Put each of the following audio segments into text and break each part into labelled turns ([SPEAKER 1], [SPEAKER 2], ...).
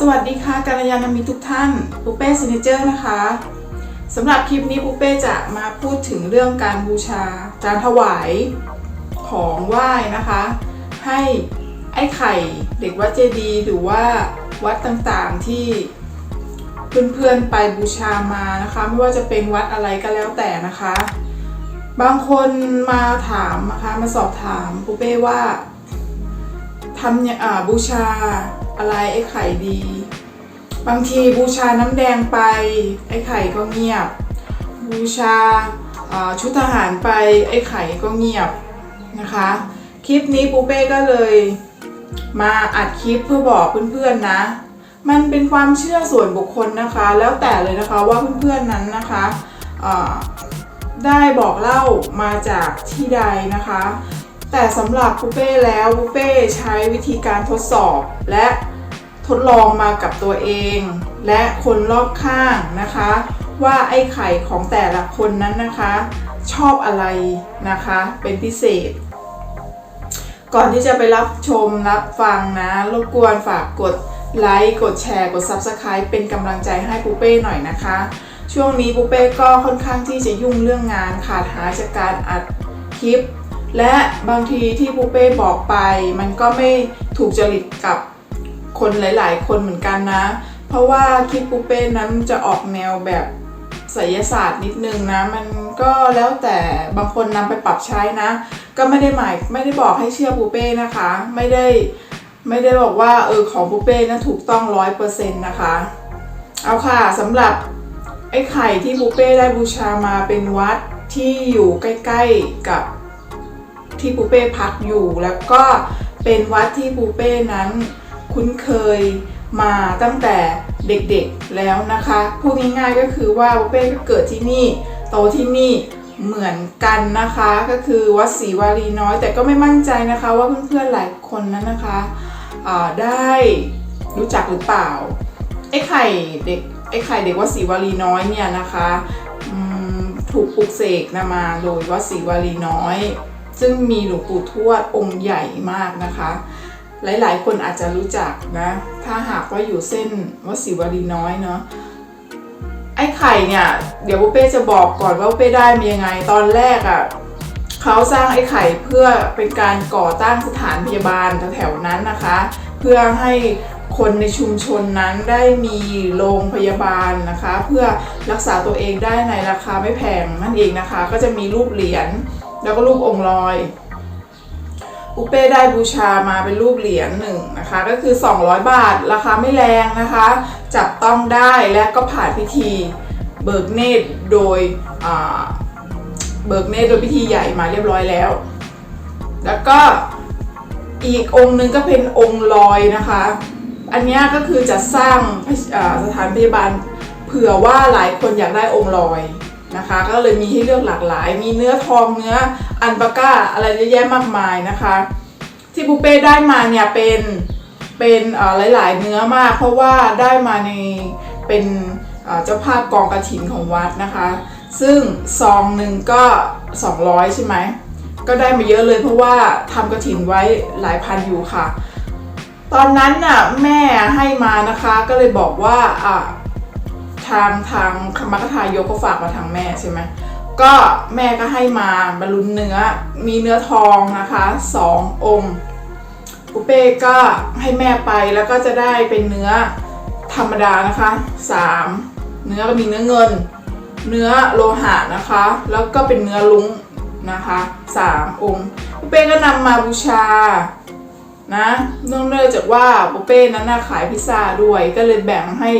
[SPEAKER 1] สวัสดีค่ะกัลยาณมิตรทุกท่านปุเป้ซิเนเจอร์นะคะสำหรับคลิปนี้ปุเป้จะมาพูดถึงเรื่องการบูชา การถวายของไหว้นะคะ ให้ไอ้ไข่เด็กวัดเจดีย์หรือว่าวัดต่างๆที่เพื่อนๆไปบูชามานะคะ ไม่ว่าจะเป็นวัดอะไรก็แล้วแต่นะคะ บางคนมาถามนะคะมาสอบถามปุเป้ว่าทำเนี่ยบูชา อะไรไอ้ไข่ดี บางทีบูชาน้ำแดงไป ไอ้ไข่ก็เงียบ บูชาชุดทหารไปไอ้ไข่ก็เงียบนะคะ คลิปนี้ปูเป้ก็เลยมาอัดคลิปเพื่อบอกเพื่อนๆนะ มันเป็นความเชื่อส่วนบุคคลนะคะ แล้วแต่เลยนะคะว่าเพื่อนๆนั้นนะคะได้บอกเล่ามาจากที่ใดนะคะ แต่สำหรับปูเป้แล้วปูเป้ใช้วิธีการทดสอบและ ทดลองมากับตัวเอง และคนรอบข้างนะคะ ว่าไอ้ไข่ของแต่ละคนนั้นนะคะ ชอบอะไรนะคะ เป็นพิเศษ ก่อนที่จะไปรับชมรับฟังนะรบกวนฝากกดไลค์กดแชร์กด Subscribe เป็นกำลังใจให้ปูเป้หน่อยนะคะ ช่วงนี้ปูเป้ก็ค่อนข้างที่จะยุ่งเรื่องงานขาดหายจากการอัดคลิป และบางทีที่ปูเป้บอกไป มันก็ไม่ถูกจริตกับ คนหลาย ๆ คนเหมือนกันนะ เพราะว่าคลิปปูเป้นั้นจะออกแนวแบบไสยศาสตร์นิดนึงนะ มันก็แล้วแต่บางคนนำไปปรับใช้นะ ก็ไม่ได้หมายไม่ได้บอกให้เชื่อปูเป้นะคะ ไม่ได้ไม่ได้บอกว่าเออของปูเป้นะถูกต้องร้อยเปอร์เซ็นต์นะคะ เอาค่ะสำหรับไอ้ไข่ที่ปูเป้ได้บูชามาเป็นวัดที่อยู่ใกล้ ๆ กับที่ปูเป้พักอยู่แล้วก็เป็นวัดที่ปูเป้นั้น คุ้นเคยมาตั้งแต่เด็กๆแล้วนะคะพูดง่ายๆก็คือว่าเป้ก็เกิดที่นี่โตที่นี่เหมือนกันนะคะก็คือวัดศรีวารีน้อย แต่ก็ไม่มั่นใจนะคะว่าเพื่อนๆหลายคนนั้นนะคะได้รู้จักหรือเปล่าไอ้ไข่เด็กไอ้ไข่เด็กวัดศรีวารีน้อยเนี่ยนะคะถูกปลุกเสกนะมาโดยวัดศรีวารีน้อย ซึ่งมีหลวงปู่ทวดองค์ใหญ่มากนะคะ หลายๆ คนอาจจะรู้จักนะ ถ้าหากว่าอยู่เส้นวัดศรีน้อยเนาะไอ้ไข่เนี่ย เดี๋ยวปุเป้จะบอกก่อนว่าปุเป้ได้มียังไงตอนแรกอะ่ะเขาสร้างไอ้ไข่เพื่อเป็นการก่อตั้งสถานพยาบาลแถวๆนั้นนะคะ เพื่อให้คนในชุมชนนั้นได้มีโรงพยาบาลนะคะ เพื่อรักษาตัวเองได้ในราคาไม่แพงนั่นเองนะคะ ก็จะมีรูปเหรียญแล้วก็รูปองค์ลอย อุเป้ได้บูชามาเป็นรูปเหรียญหนึ่งนะคะ ก็คือ 200 บาท ราคาไม่แรงนะคะ จับต้องได้และก็ผ่านพิธีเบิกเนตรโดยเบิกเนตรโดยพิธีใหญ่มาเรียบร้อยแล้ว แล้วก็อีกองค์หนึงก็เป็นองค์ลอยนะคะ อันนี้ก็คือจะสร้างสถานพยาบาลเผื่อว่าหลายคนอยากได้องค์ลอย นะคะ ก็เลยมีให้เลือกหลากหลาย มีเนื้อทองเนื้ออันปาก้าอะไรเยอะแยะมากมายนะคะ ที่ปูเป้ได้มาเนี่ยเป็นเป็นหลาย ๆ เนื้อมาก เพราะว่าได้มาในเป็นเจ้าภาพกองกระถินของวัดนะคะ ซึ่งซองหนึ่งก็ 200 ใช่ไหมก็ได้มาเยอะเลยเพราะว่าทำกระถินไว้หลายพันอยู่ค่ะ ตอนนั้นน่ะแม่ให้มานะคะก็เลยบอกว่าอะ ทางทางคมกทายกก็ฝากมาทางแม่ใช่ไหมก็แม่ก็ให้มาบรรลุนเนื้อมีเนื้อทองนะคะสององค์ปุเป้ก็ให้แม่ไปแล้วก็จะได้เป็นเนื้อธรรมดานะคะสามเนื้อก็มีเนื้อเงิน เนื้อโลหะนะคะ แล้วก็เป็นเนื้อลุ้งนะคะสามองค์ปุเป้ก็นำมาบูชานะเนื่องด้วยจากว่าปุเป้นั้นน่ะขายพิซซ่าด้วยก็เลยแบ่งให้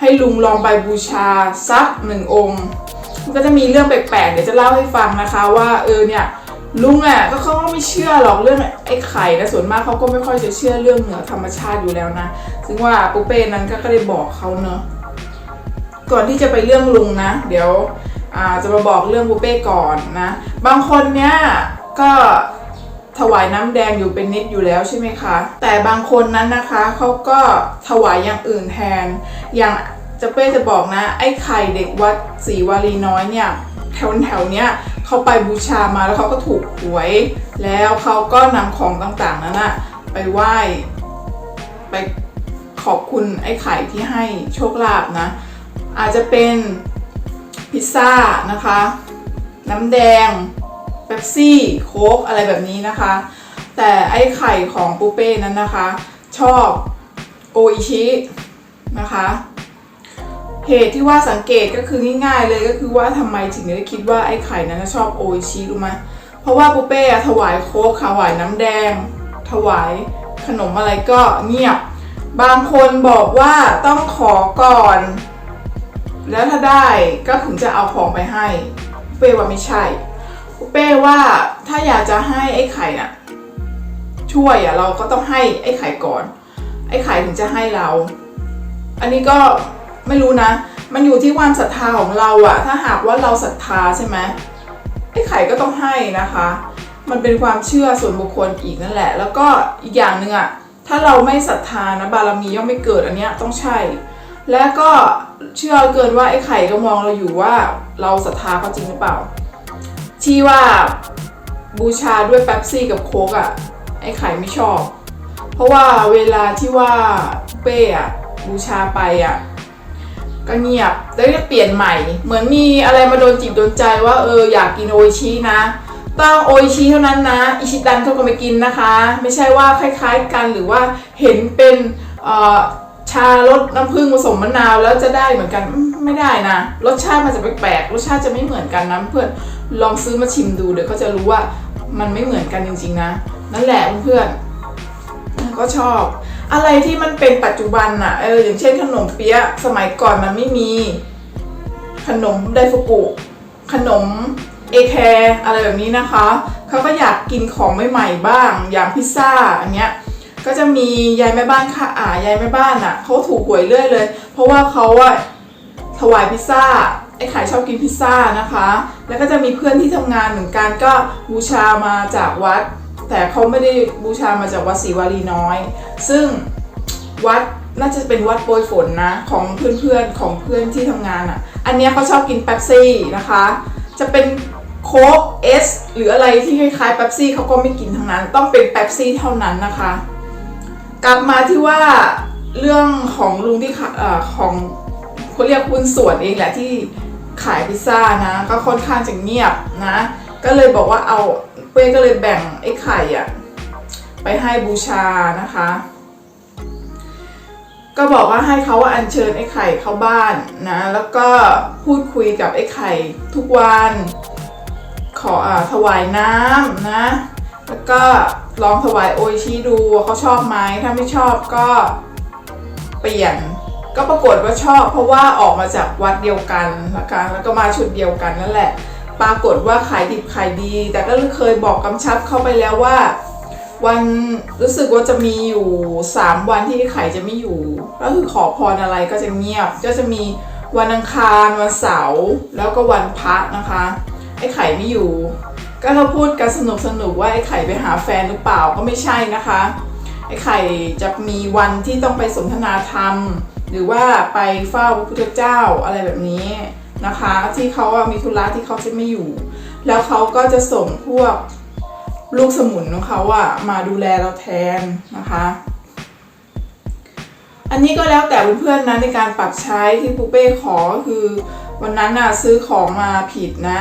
[SPEAKER 1] ให้ลุงลองไปบูชาสักหนึ่งองค์มันก็จะมีเรื่องแปลกๆ เดี๋ยวจะเล่าให้ฟังนะคะว่าเออเนี่ยลุงอะก็เขาก็ไม่เชื่อหรอกเรื่องไอ้ไข่นะส่วนมากเขาก็ไม่ค่อยจะเชื่อเรื่องเหนือธรรมชาติอยู่แล้วนะซึ่งว่าปุเป้นั้นก็ได้บอกเขาเนอะก่อนที่จะไปเรื่องลุงนะ เดี๋ยวจะมาบอกเรื่องปุเป้ก่อนนะ บางคนเนี่ยก็ ถวายน้ำแดงอยู่เป็นนิดอยู่แล้วใช่ไหมคะ แต่บางคนนั้นนะคะเขาก็ถวายอย่างอื่นแทน อย่างจะเป้จะบอกนะ ไอ้ไข่เด็กวัดศรีวารีน้อยเนี่ยแถวแถวๆเนี้ยเขาไปบูชามาแล้วเขาก็ถูกหวย แล้วเขาก็นำของต่างๆนั้นอะไปไหว้ไปขอบคุณไอ้ไข่ที่ให้โชคลาภนะ อาจจะเป็นพิซซ่านะคะ น้ำแดง เป๊ปซี่โค้กอะไรแบบนี้นะคะ แต่ไอ้ไข่ของปูเป้นั้นนะคะ ชอบโออิชินะคะเหตุที่ว่าสังเกตก็คือง่ายๆเลยก็คือว่าทำไมถึงได้คิดว่าไอ้ไข่นั้นชอบโออิชิรู้ไหมเพราะว่าปูเป้ถวายโค้กถวายน้ำแดง ถวายขนมอะไรก็เงียบ บางคนบอกว่าต้องขอก่อน แล้วถ้าได้ก็ถึงจะเอาของไปให้ปูเป้ว่าไม่ใช่ เป้ว่าถ้าอยากจะให้ไอ้ไข่น่ะช่วยอะเราก็ต้องให้ไอ้ไข่ก่อน ไอ้ไข่ถึงจะให้เรา อันนี้ก็ไม่รู้นะ มันอยู่ที่ความศรัทธาของเราอะถ้าหากว่าเราศรัทธาใช่ไหมไอ้ไข่ก็ต้องให้นะคะ มันเป็นความเชื่อส่วนบุคคลอีกนั่นแหละ แล้วก็อีกอย่างหนึ่งอะถ้าเราไม่ศรัทธานะบารมีย่อมไม่เกิดอันเนี้ยต้องใช่ และก็เชื่อเกินว่าไอ้ไข่ก็มองเราอยู่ว่าเราศรัทธาเขาจริงหรือเปล่า ที่ว่าบูชาด้วยแป๊บซี่กับโค้กอะไอ้ไข่ไม่ชอบ เพราะว่าเวลาที่ว่าเป้อะบูชาไปอะก็เงียบแล้วก็เปลี่ยนใหม่ เหมือนมีอะไรมาโดนจิตโดนใจว่าเอออยากกินโอชินะต้องโอชิเท่านั้นนะ อิชิดันเขาก็ไม่กินนะคะ ไม่ใช่ว่าคล้ายๆกันหรือว่าเห็นเป็นอ่อชารสน้ำผึ้งผสมมะนาวแล้วจะได้เหมือนกัน ไม่ได้นะ รสชาติมันจะแปลกๆ รสชาติจะไม่เหมือนกันนะเพื่อนลองซื้อมาชิมดูเดี๋ยวก็จะรู้ว่ามันไม่เหมือนกันจริงๆนะ นั่นแหละเพื่อนก็ชอบ อะไรที่มันเป็นปัจจุบันอะเอออย่างเช่นขนมเปี๊ยะสมัยก่อนมันไม่มี ขนมไดฟุกุ ขนมเอแคร์อะไรแบบนี้นะคะเขาก็อยากกินของใหม่ๆบ้าง อย่างพิซซ่าอันเนี้ยก็จะมียายแม่บ้านค่ะอ่ายายแม่บ้านอะเขาถูกหวยเรื่อยเลย เพราะว่าเขาอะ ถวายพิซซ่า ไอ้ขายชอบกินพิซซ่านะคะ แล้วก็จะมีเพื่อนที่ทำงานเหมือนกันก็บูชามาจากวัด แต่เขาไม่ได้บูชามาจากวัดศรีวารีน้อย ซึ่งวัดน่าจะเป็นวัดโปรยฝนนะของเพื่อนๆของเพื่อนที่ทำงานอะ่ะ อันนี้เขาชอบกินเป๊ปซี่นะคะ จะเป็นโค้กเอสหรืออะไรที่คล้ายๆเป๊ปซี่เขาก็ไม่กินทั้งนั้น ต้องเป็นเป๊ปซี่เท่านั้นนะคะ กลับมาที่ว่าเรื่องของลุงที่ขายเอ่อของ เขาเรียกคุณส่วนเองแหละที่ขายพิซซ่านะ ก็ค่อนข้างจะเงียบนะ ก็เลยบอกว่าเอาเป้ก็เลยแบ่งไอ้ไข่อะไปให้บูชานะคะ ก็บอกว่าให้เขาว่าอัญเชิญไอ้ไข่เข้าบ้านนะ แล้วก็พูดคุยกับไอ้ไข่ทุกวัน ขออถวายน้ำนะ แล้วก็ลองถวายโอชิดูว่าเขาชอบไหมถ้าไม่ชอบก็เปลี่ยน ก็ปรากฏว่าชอบ เพราะว่าออกมาจากวัดเดียวกันนะคะแล้วก็มาชุดเดียวกันนั่นแหละ ปรากฏว่าขายดิบขายดี แต่ก็เคยบอกกำชับเข้าไปแล้วว่า วันรู้สึกว่าจะมีอยู่ 3 วันที่ไข่จะไม่อยู่ ก็คือขอพรอะไรก็จะเงียบ ก็จะมีวันอังคารวันเสาร์แล้วก็วันพระนะคะไอ้ไข่ไม่อยู่ ก็เราพูดกันสนุกสนุกว่าไอ้ไข่ไปหาแฟนหรือเปล่าก็ไม่ใช่นะคะ ไอ้ไข่จะมีวันที่ต้องไปสนทนาธรรม หรือว่าไปเฝ้าพระพุทธเจ้าอะไรแบบนี้นะคะ ที่เขาอะมีธุระที่เขาจะไม่อยู่ แล้วเขาก็จะส่งพวกลูกสมุนของเขาอะมาดูแลเราแทนนะคะ อันนี้ก็แล้วแต่เพื่อนๆนะในการปรับใช้ที่ปูเป้ขอคือวันนั้นน่ะซื้อของมาผิดนะ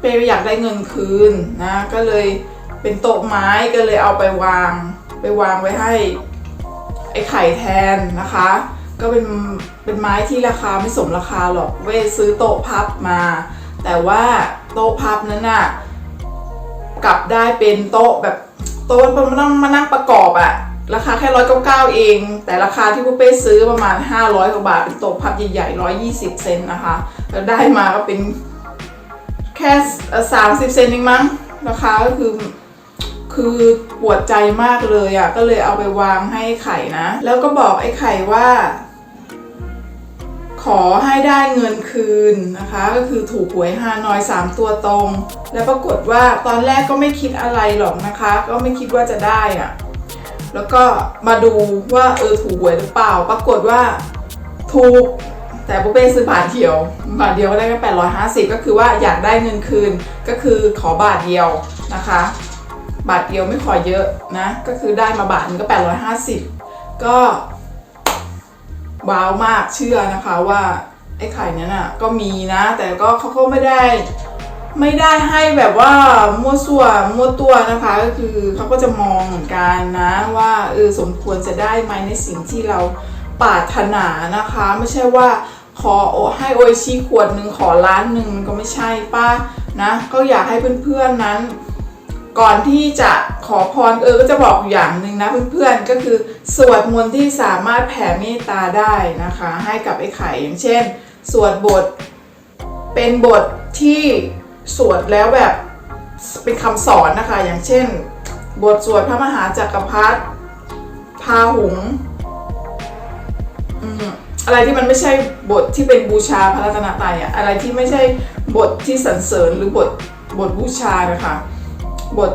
[SPEAKER 1] เป้อยากได้เงินคืนนะก็เลยเป็นโต๊ะไม้ก็เลยเอาไปวาง ไปวางไว้ให้ไอ้ไข่แทนนะคะ ก็เป็นเป็นไม้ที่ราคาไม่สมราคาหรอกเว้ยซื้อโต๊ะพับมา แต่ว่าโต๊ะพับนั้นน่ะกลับได้เป็นโต๊ะแบบโต๊ะมันมานั่งมานั่งประกอบอะราคาแค่ร้อยเก้าเก้าเอง แต่ราคาที่พวกเป้ซื้อประมาณ 500กว่าบาทเป็นโต๊ะพับใหญ่ๆร้อยยี่สิบเซนนะคะแล้วได้มาก็เป็นแค่สามสิบเซนเองมั้งราคาก็คือคือปวดใจมากเลยอะ่ะก็เลยเอาไปวางให้ไข่นะ แล้วก็บอกไอ้ไข่ว่า ขอให้ได้เงินคืนนะคะ ก็คือถูกหวยฮานอยสามตัวตรง แล้วปรากฏว่าตอนแรกก็ไม่คิดอะไรหรอกนะคะ ก็ไม่คิดว่าจะได้อะแล้วก็มาดูว่าเออถูกหวยหรือเปล่า ปรากฏว่าถูกแต่ปุ๊เป้ซื้อบาทเดียว บาทเดียวก็ได้แค่แปดร้อยห้าสิบก็คือว่าอยากได้เงินคืนก็คือขอบาทเดียวนะคะ บาทเดียวไม่ขอเยอะนะก็คือได้มาบาทนึงก็แปดร้อยห้าสิบก็ ว้าวมากเชื่อนะคะว่าไอ้ไข่เนี้ยน่ะก็มีนะ แต่ก็เขาก็ไม่ได้ ไม่ได้ให้แบบว่ามั่วซั่วมั่วตัวนะคะ ก็คือเขาก็จะมองเหมือนกันนะว่าเออสมควรจะได้ไหมในสิ่งที่เราปรารถนานะคะ ไม่ใช่ว่าขอให้โอชิขวดหนึ่งขอล้านหนึ่งมันก็ไม่ใช่ป้านะ ก็อยากให้เพื่อนๆนั้น ก่อนที่จะขอพรเออก็จะบอกอย่างหนึ่งนะเพื่อนๆก็คือสวดมนต์ที่สามารถแผ่เมตตาได้นะคะ ให้กับไอ้ไข่อย่างเช่น สวดบท เป็นบทที่สวดแล้วแบบเป็นคำสอนนะคะ อย่างเช่น บทสวดพระมหาจักรพรรดิพาหุงอืมอะไรที่มันไม่ใช่บทที่เป็นบูชาพระรัตนตรัยอะอะไรที่ไม่ใช่บทที่สรรเสริญหรือบทบทบูชานะคะ บท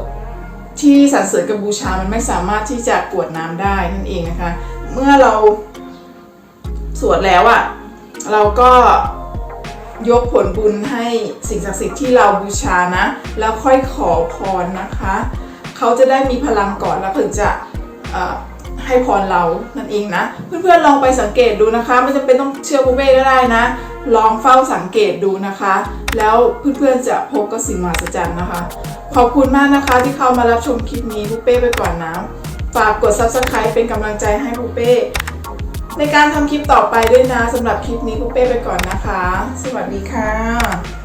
[SPEAKER 1] ที่สรรเสริญกับบูชา มันไม่สามารถที่จะกวดน้ำได้นั่นเองนะคะ เมื่อเราสวดแล้วอะเราก็ยกผลบุญให้สิ่งศักดิ์สิทธิ์ที่เราบูชานะ แล้วค่อยขอพรนะคะ เขาจะได้มีพลังก่อนแล้วถึงจะให้พรเรานั่นเองนะ เพื่อนๆลองไปสังเกตดูนะคะไม่จำเป็นต้องเชื่อบุเบ้ก็ได้นะ ลองเฝ้าสังเกตดูนะคะ แล้วเพื่อนๆจะพบกับสิ่งมหัศจรรย์นะคะ ขอบคุณมากนะคะที่เข้ามารับชมคลิปนี้บุเป้ไปก่อนนะ ฝากกด subscribe เป็นกำลังใจให้บุเป้ในการทำคลิปต่อไปด้วยนะสำหรับคลิปนี้บุเป้ไปก่อนนะคะ สวัสดีค่ะ